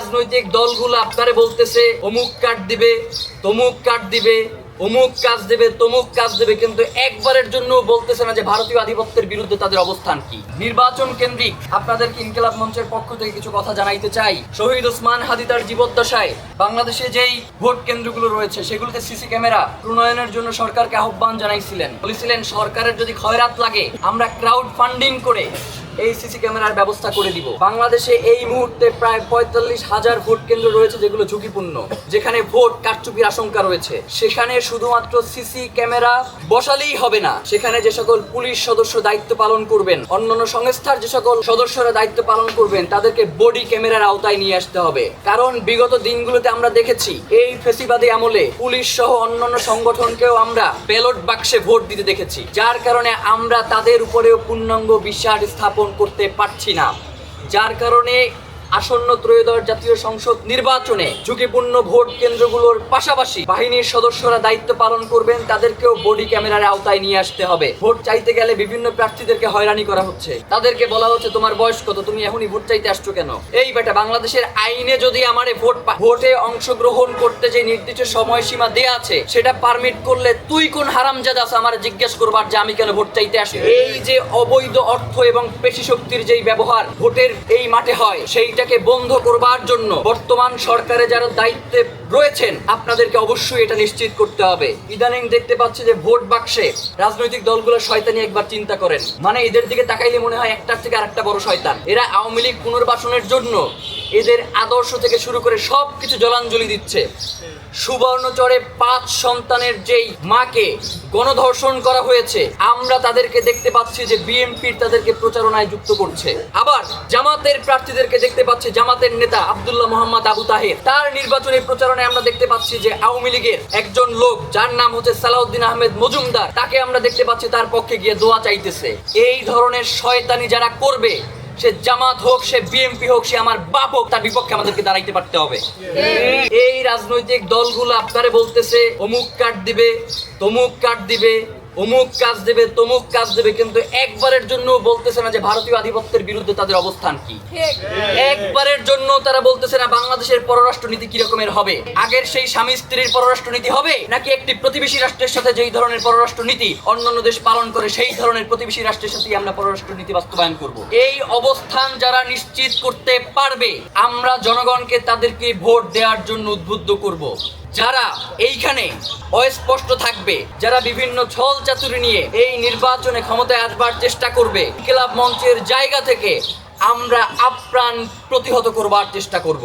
রাজনৈতিক দলগুলো আপনারে বলতেছে, অমুক কার্ড দিবে, তমুক কার্ড দিবে, অমুক কাজ দেবে, তমুক কাজ দেবে, কিন্তু একবারের জন্য বলতেছে না যে ভারতীয় আধিপত্যের বিরুদ্ধে তাদের অবস্থান কি। নির্বাচন কেন্দ্রিক, আপনাদেরকে ইনকিলাব মঞ্চের পক্ষ থেকে কিছু কথা জানাইতে চাই। শহীদ ওসমান হাদি তার জীবদ্দশায় বাংলাদেশে যেই ভোট কেন্দ্রগুলো রয়েছে, সেগুলোতে সিসি ক্যামেরা প্রণয়নের জন্য সরকারকে আহ্বান জানাইছিলেন। বলেছিলেন, সরকারের যদি খয়রাত লাগে, আমরা ক্রাউড ফান্ডিং করে এই সিসি ক্যামেরার ব্যবস্থা করে দিব। বাংলাদেশে এই মুহূর্তে প্রায় পঁয়তাল্লিশ হাজার ভোট কেন্দ্র রয়েছে যেগুলো ঝুঁকিপূর্ণ, যেখানে ভোট কারচুপির আশঙ্কা রয়েছে। সেখানে শুধুমাত্র সিসি ক্যামেরা বসালেই হবে না, সেখানে যে সকল পুলিশ সদস্য দায়িত্ব পালন করবেন, অন্যান্য সংস্থার যে সকল সদস্যরা দায়িত্ব পালন করবেন, তাদেরকে বডি ক্যামেরার আওতায় নিয়ে আসতে হবে। কারণ বিগত দিনগুলোতে আমরা দেখেছি, এই ফেসিবাদী আমলে পুলিশ সহ অন্যান্য সংগঠনকেও আমরা ব্যালট বাক্সে ভোট দিতে দেখেছি। যার কারণে আমরা তাদের উপরেও পূর্ণাঙ্গ বিশ্বাস স্থাপন করতে পারছি না। যার কারণে আসন্ন ত্রয়োদশ জাতীয় সংসদ নির্বাচনে ঝুঁকিপূর্ণ ভোট কেন্দ্রগুলোর পাশাপাশি বাহিনীর সদস্যরা দায়িত্ব পালন করবেন তাদেরকেও বডি ক্যামেরার আওতায় নিয়ে আসতে হবে। ভোট চাইতে গেলে বিভিন্ন প্রার্থীদেরকে হয়রানি করা হচ্ছে। তাদেরকে বলা হচ্ছে, তোমার বয়স কত? তুমি এখনই ভোট চাইতে আসছো কেন? এই বেটা বাংলাদেশের আইনে যদি আমার ভোট ভোটে অংশগ্রহণ করতে যে নির্দিষ্ট সময়সীমা দেয়া আছে, সেটা পারমিট করলে তুই কোন হারামজাদা আছে আমার জিজ্ঞেস করবার যে আমি কেন ভোট চাইতে আসি? এই যে অবৈধ অর্থ এবং পেশি শক্তির যেই ব্যবহার ভোটের এই মাঠে হয় সেইটাকে বন্ধ করবার জন্য বর্তমান সরকারে যারা দায়িত্বে রয়েছেন, আপনাদেরকে অবশ্যই এটা নিশ্চিত করতে হবে। ইদানিং দেখতে পাচ্ছি যে ভোট বাক্সে রাজনৈতিক দলগুলো শয়তানি একবার চিন্তা করেন। মানে এদের দিকে তাকাইলে মনে হয় একটার থেকে আরেকটা বড় শয়তান। এরা আওয়ামী লীগ পুনর্বাসনের জন্য এদের আদর্শ থেকে শুরু করে সব কিছু জলাঞ্জলি দিচ্ছে। সুবর্ণচরে পাঁচ সন্তানের যেই মাকে গণধর্ষণ করা হয়েছে, আমরা তাদেরকে দেখতে পাচ্ছি যে বিএনপির তাদেরকে প্রচারণায় যুক্ত করছে। আবার জামাতের প্রার্থীদেরকে দেখতে পাচ্ছি, জামাতের নেতা আবদুল্লাহ মোহাম্মদ আবু তাহের। তার নির্বাচনী প্রচারণায় আমরা দেখতে পাচ্ছি যে আওয়ামী লীগের একজন লোক, যার নাম হচ্ছে সালাউদ্দিন আহমেদ মজুমদার, তাকে আমরা দেখতে পাচ্ছি তার পক্ষে গিয়ে দোয়া চাইতেছে। এই ধরনের শয়তানি যারা করবে সে জামাত হোক, সে বিএমপি হোক, সে আমার বাপ হোক, তার বিপক্ষে আমাদেরকে দাঁড়াইতে পারতে হবে। এই রাজনৈতিক দলগুলো আপনারে বলতেছে, অমুক কার্ড দিবে, তমুক কার্ড দিবে অমুক কাজ দেবে, তমুক কাজ দেবে, কিন্তু একবারের জন্য বলতেছে না যে ভারতীয় আধিপত্যের বিরুদ্ধে তাদের অবস্থান কি। একবারের জন্য তারা বলতেছে না বাংলাদেশের পররাষ্ট্র নীতি কি রকমের হবে। আগের সেই স্বামী স্ত্রীর পররাষ্ট্র নীতি হবে, নাকি একটি প্রতিবেশী রাষ্ট্রের সাথে যেই ধরনের পররাষ্ট্র নীতি অন্যান্য দেশ পালন করে সেই ধরনের প্রতিবেশী রাষ্ট্রের সাথে আমরা পররাষ্ট্র নীতি বাস্তবায়ন করব। এই অবস্থান যারা নিশ্চিত করতে পারবে, আমরা জনগণকে তাদেরকে ভোট দেওয়ার জন্য উদ্বুদ্ধ করব। যারা এইখানে অস্পষ্ট থাকবে, যারা বিভিন্ন ছল চাতুরি নিয়ে এই নির্বাচনে ক্ষমতায় আসবার চেষ্টা করবে ক্লাব মঞ্চের জায়গা থেকে আমরা আপ্রাণ প্রতিহত করবার চেষ্টা করব।